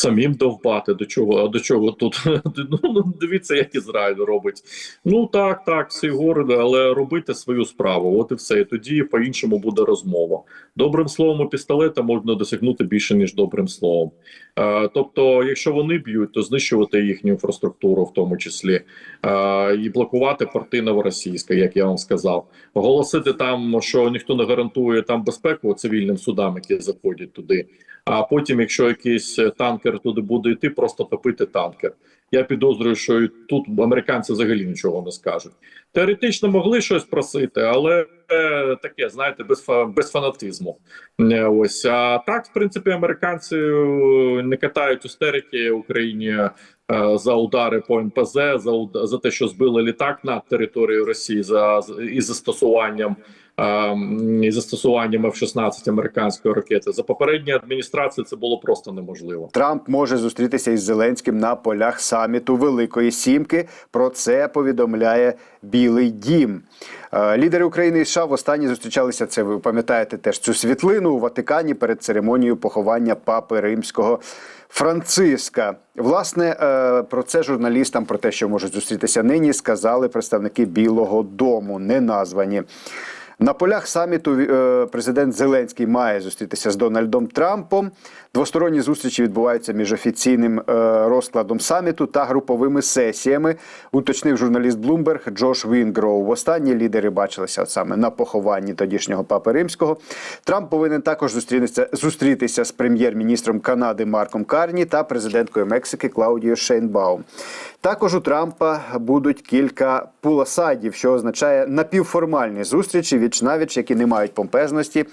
самим довбати. До чого? А до чого тут? Ну, ну, дивіться, як Ізраїль робить. Ну так, так, всі городи, але робити свою справу. От і все. І тоді по-іншому буде розмова. Добрим словом і пістолетом можна досягнути більше, ніж добрим словом. Е, тобто, якщо вони б'ють, то знищувати їхню інфраструктуру, в тому числі, е, і блокувати порти новоросійська, як я вам сказав, оголосити там, що ніхто не гарантує там безпеку цивільним судам, які заходять туди. А потім, якщо якийсь е, танкер туди буде йти, просто топити танкер. Я підозрюю, що і тут американці взагалі нічого не скажуть. Теоретично могли щось просити, але е, таке, знаєте, без без фанатизму. Е, Ось а так, в принципі, американці не катають істерики Україні за удари по НПЗ, за за те, що збили літак над територією Росії за із застосуванням. Із застосуванням F-16 американської ракети за попередньої адміністрації це було просто неможливо. Трамп може зустрітися із Зеленським на полях саміту Великої Сімки. Про це повідомляє Білий Дім. Лідери України і США востаннє зустрічалися. Це ви пам'ятаєте теж цю світлину у Ватикані перед церемонією поховання папи римського. Франциска, власне, е, про це журналістам про те, що можуть зустрітися нині, сказали представники Білого Дому, не названі. На полях саміту е, президент Зеленський має зустрітися з Дональдом Трампом. Двосторонні зустрічі відбуваються між офіційним е, розкладом саміту та груповими сесіями. Уточнив журналіст Bloomberg Джош Вінгроу. Востаннє лідери бачилися саме на похованні тодішнього папи римського. Трамп повинен також зустрітися, зустрітися з прем'єр-міністром Канади Марком Карні та президенткою Мексики Клаудією Шейнбаум. Також у Трампа будуть кілька пуласадів, що означає напівформальні зустрічі віч навіч, які не мають помпезності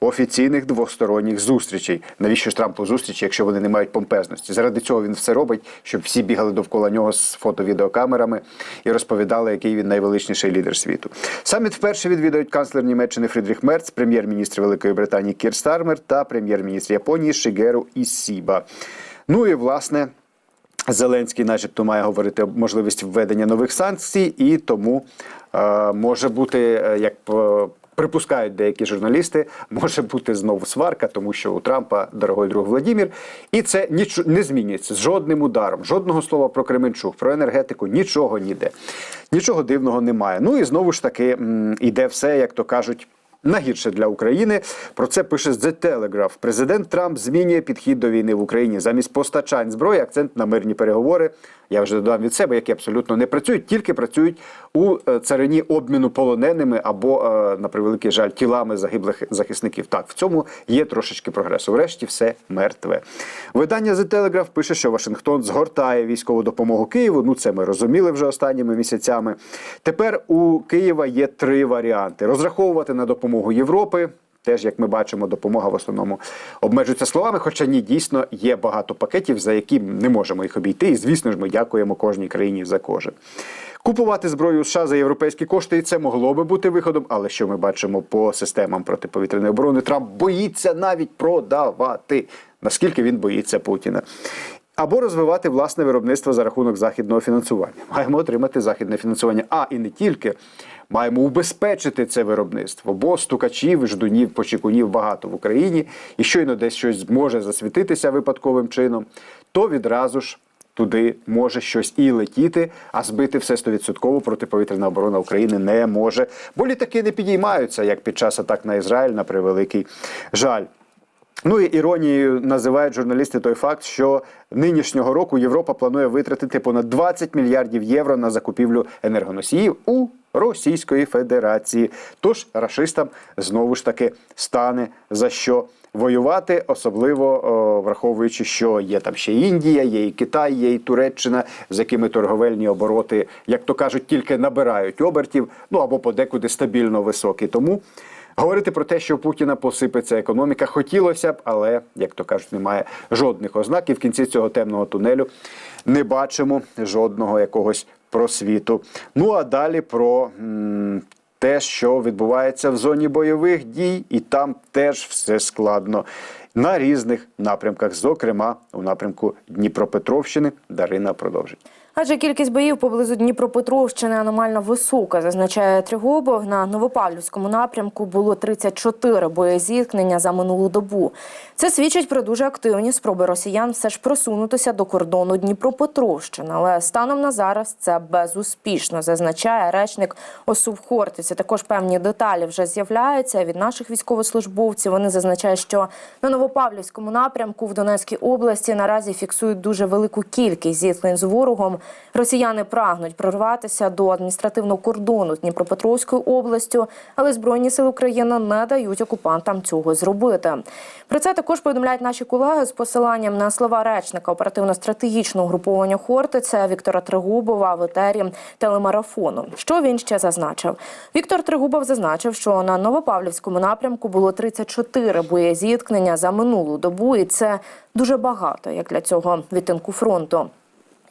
офіційних двосторонніх зустрічей. Навіщо ж Трампу зустрічі, якщо вони не мають помпезності? Заради цього він все робить, щоб всі бігали довкола нього з фото-відеокамерами і розповідали, який він найвеличніший лідер світу. Саміт вперше відвідають канцлер Німеччини Фрідріх Мерц, прем'єр-міністр Великої Британії Кір Стармер та прем'єр-міністр Японії Шигеру Ісіба. Ну і власне. Зеленський, начебто, має говорити об можливості введення нових санкцій, і тому е, може бути, е, як е, припускають деякі журналісти, може бути знову сварка, тому що у Трампа дорогой друг Владімір, і це ніч не змінюється з жодним ударом, жодного слова про Кременчук, про енергетику, нічого ніде. Нічого дивного немає. Ну і знову ж таки м, іде все, як то кажуть. Нагірше для України про це пише The Telegraph. Президент Трамп змінює підхід до війни в Україні замість постачань зброї. Акцент на мирні переговори. Я вже додам від себе, які абсолютно не працюють, тільки працюють у е, царині обміну полоненими або, е, на превеликий жаль, тілами загиблих захисників. Так, в цьому є трошечки прогресу. Врешті все мертве. Видання The Telegraph пише, що Вашингтон згортає військову допомогу Києву. Ну це ми розуміли вже останніми місяцями. Тепер у Києва є три варіанти: розраховувати на допомогу Європи. Теж, як ми бачимо, допомога в основному обмежується словами. Хоча ні, дійсно є багато пакетів, за які не можемо їх обійти. І звісно ж, ми дякуємо кожній країні за кожен. Купувати зброю США за європейські кошти, і це могло би бути виходом. Але що ми бачимо по системам протиповітряної оборони, Трамп боїться навіть продавати. Наскільки він боїться Путіна. Або розвивати власне виробництво за рахунок західного фінансування. Маємо отримати західне фінансування. А і не тільки маємо убезпечити це виробництво, бо стукачів, ждунів, почекунів багато в Україні, і щойно десь щось може засвітитися випадковим чином, то відразу ж. Туди може щось і летіти, а збити все 100% протиповітряна оборона України не може. Бо літаки не підіймаються, як під час атак на Ізраїль, на превеликий жаль. Ну і іронією називають журналісти той факт, що нинішнього року Європа планує витратити понад 20 мільярдів євро на закупівлю енергоносіїв у Російської Федерації. Тож рашистам знову ж таки стане за що воювати, особливо о, враховуючи, що є там ще Індія, є і Китай, є і Туреччина, з якими торговельні обороти, як то кажуть, тільки набирають обертів, ну або подекуди стабільно високі. Тому. Говорити про те, що у Путіна посипеться економіка, хотілося б, але як то кажуть, немає жодних ознак. І в кінці цього темного тунелю не бачимо жодного якогось просвіту. Ну а далі про м, те, що відбувається в зоні бойових дій, і там теж все складно. на різних напрямках, зокрема у напрямку Дніпропетровщини. Дарина продовжить. Адже кількість боїв поблизу Дніпропетровщини аномально висока, зазначає Тригубов. На Новопавлівському напрямку було 34 боєзіткнення за минулу добу. Це свідчить про дуже активні спроби росіян все ж просунутися до кордону Дніпропетровщини. Але станом на зараз це безуспішно, зазначає речник ОСУВ Хортиця. Також певні деталі вже з'являються від наших військовослужбовців. Вони зазначають, що на Новопавлівському напрямку в Донецькій області наразі фіксують дуже велику кількість зіткнень з ворогом. Росіяни прагнуть прорватися до адміністративного кордону з Дніпропетровською областю, але збройні сили України не дають окупантам цього зробити. Про це також повідомляють наші колеги з посиланням на слова речника оперативно-стратегічного груповання Хортиця Віктора Тригубова в етері телемарафону. Що він ще зазначив? Віктор Тригубов зазначив, що на Новопавлівському напрямку було 34 боєзіткнення за минулу добу, і це дуже багато як для цього відтинку фронту.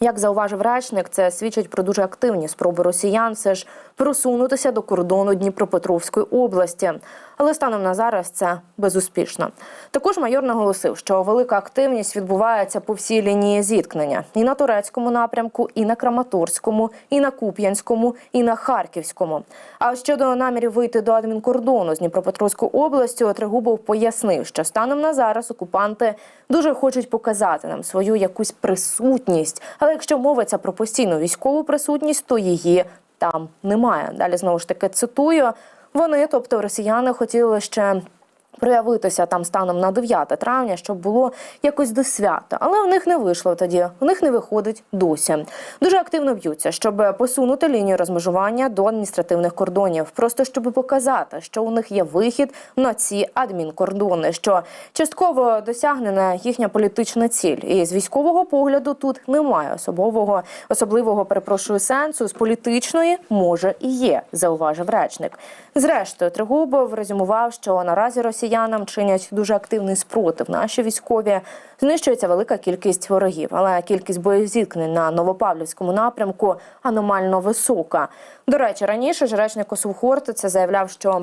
Як зауважив речник, це свідчить про дуже активні спроби росіян все ж просунутися до кордону Дніпропетровської області. Але станом на зараз це безуспішно. Також майор наголосив, що велика активність відбувається по всій лінії зіткнення і на турецькому напрямку, і на Краматорському, і на Куп'янському, і на Харківському. А щодо намірів вийти до адмінкордону з Дніпропетровською областю, Тригубов пояснив, що станом на зараз окупанти дуже хочуть показати нам свою якусь присутність. Але якщо мовиться про постійну військову присутність, то її там немає. Далі знову ж таки цитую. Вони, тобто росіяни, хотіли ще проявитися там станом на 9 травня, щоб було якось до свята. Але в них не вийшло тоді. У них не виходить досі. Дуже активно б'ються, щоб посунути лінію розмежування до адміністративних кордонів, просто щоб показати, що у них є вихід на ці адмінкордони, що частково досягнена їхня політична ціль. І з військового погляду тут немає особового особливого перепрошую сенсу. З політичної може і є, зауважив речник. Зрештою, Тригубов резюмував, що наразі росіянам чинять дуже активний спротив. Наші військові знищується велика кількість ворогів, але кількість боєзіткнень на Новопавлівському напрямку аномально висока. До речі, раніше ж речник ОСУ Хортиця заявляв, що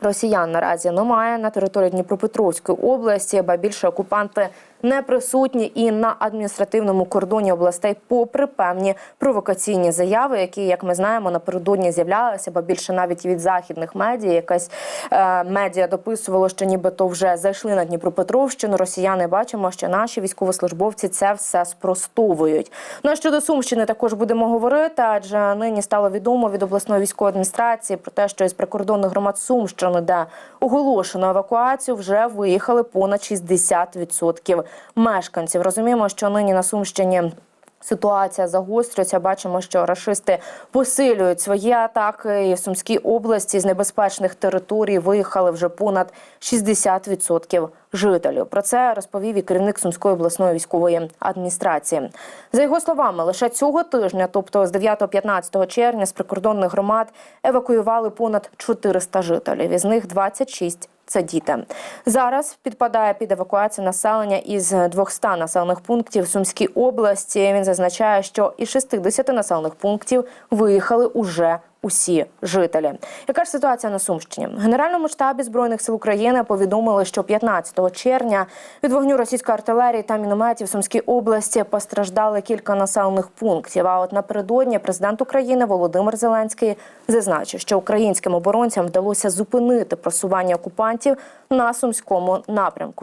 Росіян наразі немає на території Дніпропетровської області, ба більше окупанти не присутні і на адміністративному кордоні областей, попри певні провокаційні заяви, які, як ми знаємо, напередодні з'являлися, ба більше навіть від західних медіа. Якась е, медіа дописувало, що нібито вже зайшли на Дніпропетровщину. Росіяни бачимо, що наші військовослужбовці це все спростовують. Ну а щодо Сумщини, також будемо говорити, адже нині стало відомо від обласної військової адміністрації про те, що із прикордонних громад Сумщини, де оголошено евакуацію, вже виїхали понад 60% мешканців. Розуміємо, що нині на Сумщині. Ситуація загострюється. Бачимо, що рашисти посилюють свої атаки. І в Сумській області з небезпечних територій виїхали вже понад 60% жителів. Про це розповів і керівник Сумської обласної військової адміністрації. За його словами, лише цього тижня, тобто з 9-15 червня, з прикордонних громад евакуювали понад 400 жителів. Із них 26 це діти. Зараз підпадає під евакуацію населення із 200 населених пунктів Сумській області. Він зазначає, що із 60 населених пунктів виїхали уже усі жителі. Яка ж ситуація на Сумщині? Генеральному штабі збройних сил України повідомили, що 15 червня від вогню російської артилерії та мінометів Сумській області постраждали кілька населених пунктів. А от напередодні президент України Володимир Зеленський зазначив, що українським оборонцям вдалося зупинити просування окупантів на сумському напрямку.